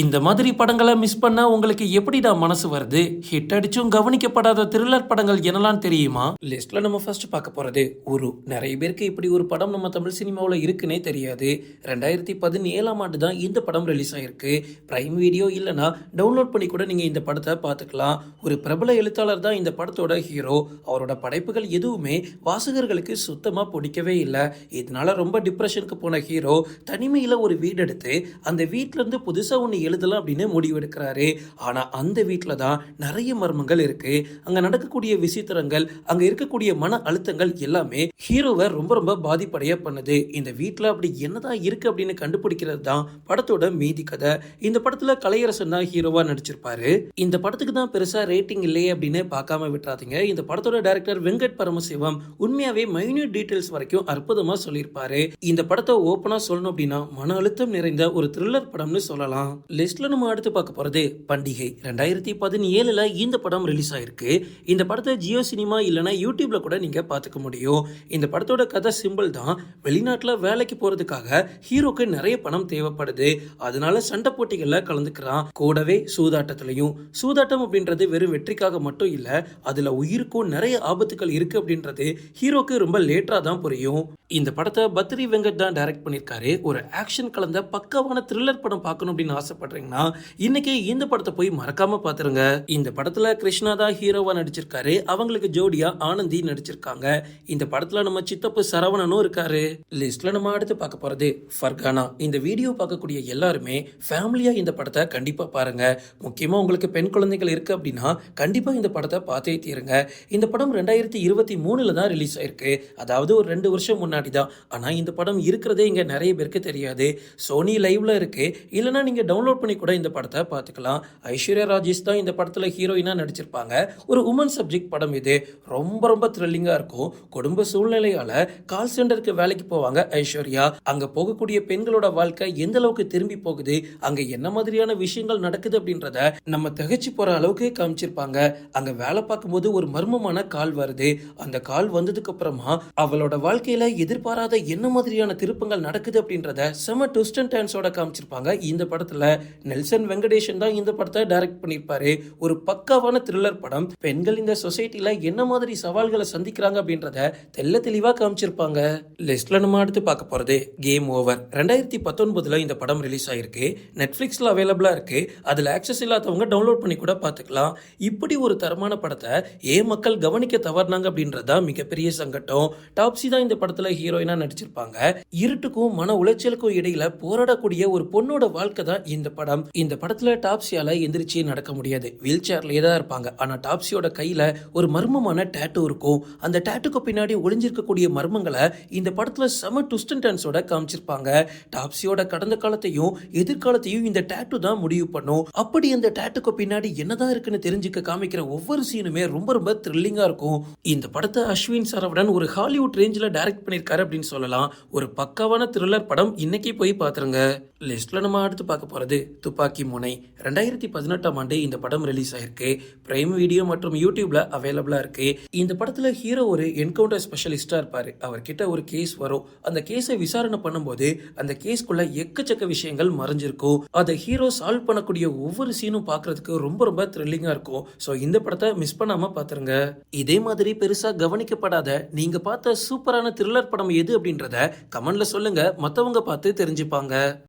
இந்த மாதிரி படங்களை மிஸ் பண்ண உங்களுக்கு எப்படிடா மனசு வருது? ஹிட் அடிச்சும் கவனிக்கப்படாத த்ரில்லர் படங்கள் என்னலாம் தெரியுமா? லிஸ்ட்ல நம்ம ஃபர்ஸ்ட் பார்க்க போறது உரு. நிறைய பேருக்கு இப்படி ஒரு படம் நம்ம தமிழ் சினிமாவில் இருக்குன்னே தெரியாது. ரெண்டாயிரத்தி பதினேழாம் ஆண்டு தான் இந்த படம் ரிலீஸ் ஆயிருக்கு. பிரைம் வீடியோ இல்லைன்னா டவுன்லோட் பண்ணி கூட நீங்க இந்த படத்தை பார்த்துக்கலாம். ஒரு பிரபல எழுத்தாளர் தான் இந்த படத்தோட ஹீரோ அவரோட படைப்புகள் எதுவுமே வாசகர்களுக்கு சுத்தமாக பிடிக்கவே இல்லை. இதனால ரொம்ப டிப்ரெஷனுக்கு போன ஹீரோ தனிமையில் ஒரு வீடு எடுத்து அந்த வீட்டிலேருந்து புதுசாக ஒன்று எழுதலாம் அப்படின்னு முடிவெடுக்கிறாரு ஆனா அந்த வீட்டில் தான் நிறைய மர்மங்கள் இருக்கு. அங்க நடக்கக்கூடிய விசித்திரங்கள் அங்க இருக்கக்கூடிய மன அழுத்தங்கள் எல்லாமே ஹீரோவை ரொம்ப ரொம்ப பாதிப்படைய பண்ணுது. இந்த வீட்டில் அப்படி என்னதான் இருக்கு அப்படின்னு கண்டுபிடிக்கிறது தான் படத்தோட மீதி கதை. இந்த படத்தில் கலையரசன் தான் ஹீரோவாக நடிச்சிருப்பாரு. இந்த படத்துக்கு தான் பெருசாக ரேட்டிங் இல்லையே அப்படின்னு பார்க்காம விட்டுறாதீங்க. இந்த படத்தோட டைரக்டர் வெங்கட் பரமசிவம் உண்மையாகவே மைன்யூட் டீட்டெயில்ஸ் வரைக்கும் அற்புதமாக சொல்லியிருப்பாரு. இந்த படத்தை ஓப்பனாக சொல்லணும் அப்படின்னா மன அழுத்தம் நிறைந்த ஒரு த்ரில்லர் படம்னு சொல்லலாம். லிஸ்ட்ல நம்ம அடுத்து பார்க்க போகிறது பண்டிகை. ரெண்டாயிரத்தி பதினேழில் இந்த படம் ரிலீஸ் ஆயிருக்கு. இந்த படத்தை ஜியோ சினிமா இல்லைன்னா யூடியூப்ல கூட நீங்கள் பார்த்துக்க முடியும். இந்த படத்தோட கதை சிம்பிள் தான் வெளிநாட்டில் வேலைக்கு போகிறதுக்காக ஹீரோக்கு நிறைய பணம் தேவைப்படுது. அதனால சண்டை போட்டிகளில் கலந்துக்கிறான். கூடவே சூதாட்டத்துலையும். சூதாட்டம் அப்படின்றது வெறும் வெற்றிக்காக மட்டும் இல்லை அதில் உயிருக்கும் நிறைய ஆபத்துகள் இருக்கு அப்படின்றது ஹீரோக்கு ரொம்ப லேட்டாக தான் புரியும். இந்த படத்தை பத்ரி வெங்கட் தான் டைரக்ட் பண்ணியிருக்காரு ஒரு ஆக்ஷன் கலந்த பக்கவான த்ரில்லர் படம் பார்க்கணும் அப்படின்னு ஆசை ஆசைப்படுறீங்கன்னா இன்னைக்கு இந்த படத்தை போய் மறக்காம பாத்துருங்க. இந்த படத்துல கிருஷ்ணா தான் ஹீரோவா நடிச்சிருக்காரு. அவங்களுக்கு ஜோடியா ஆனந்தி நடிச்சிருக்காங்க. இந்த படத்துல நம்ம சித்தப்பு சரவணனும் இருக்காரு. லிஸ்ட்ல நம்ம அடுத்து பார்க்க போறது ஃபர்கானா. இந்த வீடியோ பார்க்கக்கூடிய எல்லாருமே ஃபேமிலியா இந்த படத்தை கண்டிப்பா பாருங்க. முக்கியமா உங்களுக்கு பெண் குழந்தைகள் இருக்கு அப்படின்னா கண்டிப்பா இந்த படத்தை பார்த்தே தீருங்க. இந்த படம் ரெண்டாயிரத்தி இருபத்தி மூணுல தான் ரிலீஸ் ஆயிருக்கு. அதாவது ஒரு ரெண்டு வருஷம் முன்னாடி தான். ஆனா இந்த படம் இருக்கிறதே இங்க நிறைய பேருக்கு தெரியாது. சோனி லைவ்ல இருக்கு. இல்லைன்னா நீங்க டவுன்லோட் பண்ணி கூட இந்த படத்தை பார்த்துக்கலாம். ஐஸ்வர்யா ராஜேஷ் தான் இந்த படத்தில் ஹீரோயினாக நடிச்சிருப்பாங்க. ஒரு உமன் சப்ஜெக்ட் படம் இது. ரொம்ப ரொம்ப த்ரில்லிங்காக இருக்கும். குடும்ப சூழ்நிலையால் கால் சென்டருக்கு வேலைக்கு போவாங்க ஐஸ்வர்யா. அங்கே போகக்கூடிய பெண்களோட வாழ்க்கை எந்த அளவுக்கு திரும்பி போகுது அங்கே என்ன மாதிரியான விஷயங்கள் நடக்குது அப்படின்றத நம்ம திகைச்சு போகிற அளவுக்கு காமிச்சிருப்பாங்க. அங்கே வேலை பார்க்கும்போது ஒரு மர்மமான கால் வருது. அந்த கால் வந்ததுக்கு அப்புறமா அவளோட வாழ்க்கையில எதிர்பாராத என்ன மாதிரியான திருப்பங்கள் நடக்குது அப்படின்றத செம ட்விஸ்ட் அண்ட் டேன்ஸோட காமிச்சிருப்பாங்க இந்த படத்துல. நெல்சன் வெங்கடேஷன் தான் இந்த படத்தை டைரக்ட் பண்ணியிருப்பாரு. ஒரு பக்காவான த்ரில்லர் படம். பெண்கள் இந்த சொசைட்டில என்ன மாதிரி சவால்களை சந்திக்கிறாங்க அப்படின்றத தெல்ல தெளிவா காமிச்சிருப்பாங்க. லிஸ்ட்ல நம்ம அடுத்து பார்க்க போறது கேம் ஓவர் ரெண்டாயிரத்தி பத்தொன்பதுல இந்த படம் ரிலீஸ் ஆயிருக்கு. நெட்ஃபிளிக்ஸ்ல அவைலபிளா இருக்கு. அதுல ஆக்சஸ் இல்லாதவங்க டவுன்லோட் பண்ணி கூட பார்த்துக்கலாம். இப்படி ஒரு தரமான படத்தை ஏன் மக்கள் கவனிக்க தவறினாங்க அப்படின்றது தான் மிகப்பெரிய சங்கட்டம். டாப்ஸி தான் இந்த படத்துல ஹீரோயினா நடிச்சிருப்பாங்க. இருட்டுக்கும் மன உளைச்சலுக்கும் இடையில போராடக்கூடிய ஒரு பொண்ணோட வாழ்க்கை தான் இந்த இந்த படம். இந்த படத்துல டாப்ஸியால எந்திரிச்சு நடக்க முடியாது. வீல் சேர்லயே தான் இருப்பாங்க. ஆனா டாப்ஸியோட கையில ஒரு மர்மமான டேட்டூ இருக்கும். அந்த டேட்டுக்கு பின்னாடி ஒளிஞ்சிருக்கக்கூடிய மர்மங்களை இந்த படத்துல செம ட்விஸ்ட் அண்ட் டர்ன்ஸோட காமிச்சிருப்பாங்க. டாப்ஸியோட கடந்த காலத்தையும் எதிர்காலத்தையும் இந்த டேட்டு தான் முடிவு பண்ணும். அப்படி அந்த டேட்டுக்கு பின்னாடி என்னதான் இருக்குன்னு தெரிஞ்சுக்க காமிக்கிற ஒவ்வொரு சீனுமே ரொம்ப ரொம்ப த்ரில்லிங்கா இருக்கும். இந்த படத்தை அஸ்வின் சரவணன் ஒரு ஹாலிவுட் ரேஞ்சில் டைரக்ட் பண்ணியிருக்காரு அப்படின்னு சொல்லலாம். ஒரு பக்காவான த்ரில்லர் படம் இன்னைக்கு போய் பார்த்துருங்க. லிஸ்ட்ல நம்ம அடுத்து பார்க்க போறது துப்பாக்கி முனை. ரெண்டாயிரத்தி பதினெட்டாம் ஆண்டு இந்த படம் ரிலீஸ் ஆயிருக்கு. பிரைம் வீடியோ மற்றும் யூடியூப்ல அவைலபிளா இருக்கு. இந்த படத்துல ஹீரோ ஒரு என்கவுண்டர் ஸ்பெஷலிஸ்டா இருப்பாரு. அவர்கிட்ட ஒரு கேஸ் வரும். அந்த கேஸை விசாரணை பண்ணும்போது அந்த கேஸ்க்குள்ள எக்கச்சக்க விஷயங்கள் மறைஞ்சிருக்கும். அதை ஹீரோ சால்வ் பண்ணக்கூடிய ஒவ்வொரு சீனும் பாக்குறதுக்கு ரொம்ப ரொம்ப த்ரில்லிங்கா இருக்கும். ஸோ இந்த படத்தை மிஸ் பண்ணாம பாத்துருங்க. இதே மாதிரி பெருசா கவனிக்கப்படாத நீங்க பார்த்த சூப்பரான த்ரில்லர் படம் எது அப்படின்றத கமெண்ட்ல சொல்லுங்க. மத்தவங்க பார்த்து தெரிஞ்சுப்பாங்க.